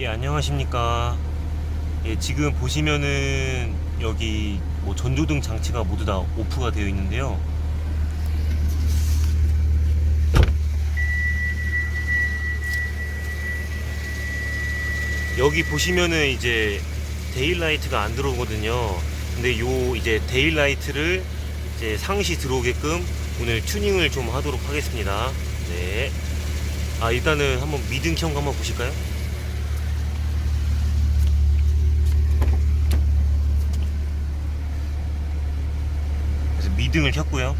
예, 안녕하십니까. 예, 지금 보시면은 여기 뭐 전조등 장치가 모두 다 오프가 되어 있는데요. 여기 보시면은 이제 데일라이트가 안 들어오거든요. 근데 요 이제 데일라이트를 이제 상시 들어오게끔 오늘 튜닝을 좀 하도록 하겠습니다. 네. 아, 일단은 한번 미등 켠거 한번 보실까요? 그래서 미등을 켰고요.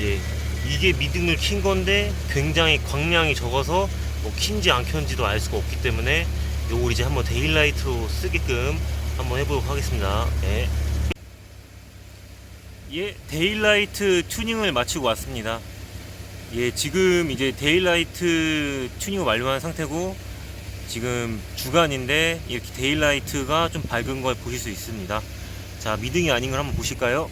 예, 이게 미등을 킨 건데 굉장히 광량이 적어서 뭐 킨지 안 켠지도 알 수가 없기 때문에 요걸 이제 한번 데일라이트로 쓰게끔 한번 해보도록 하겠습니다. 예. 예, 데일라이트 튜닝을 마치고 왔습니다. 예, 지금 이제 데일라이트 튜닝을 완료한 상태고 지금 주간인데 이렇게 데일라이트가 좀 밝은 걸 보실 수 있습니다. 자, 미등이 아닌 걸 한번 보실까요?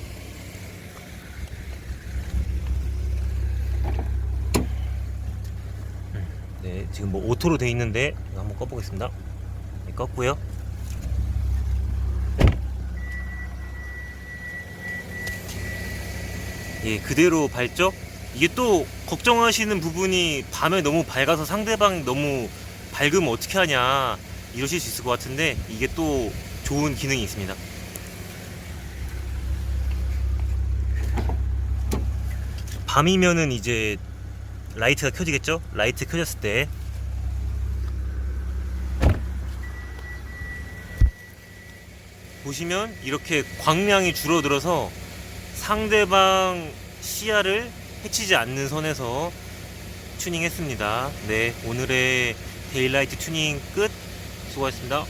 네, 지금 뭐 오토로 돼 있는데 한번 꺼보겠습니다. 네, 껐고요. 예, 그대로 밝죠? 이게 또 걱정하시는 부분이 밤에 너무 밝아서 상대방이 너무 밝으면 어떻게 하냐 이러실 수 있을 것 같은데 이게 또 좋은 기능이 있습니다. 밤이면은 이제 라이트가 켜지겠죠? 라이트 켜졌을 때 보시면 이렇게 광량이 줄어들어서 상대방 시야를 해치지 않는 선에서 튜닝 했습니다. 네, 오늘의 데일라이트 튜닝 끝. 수고하셨습니다.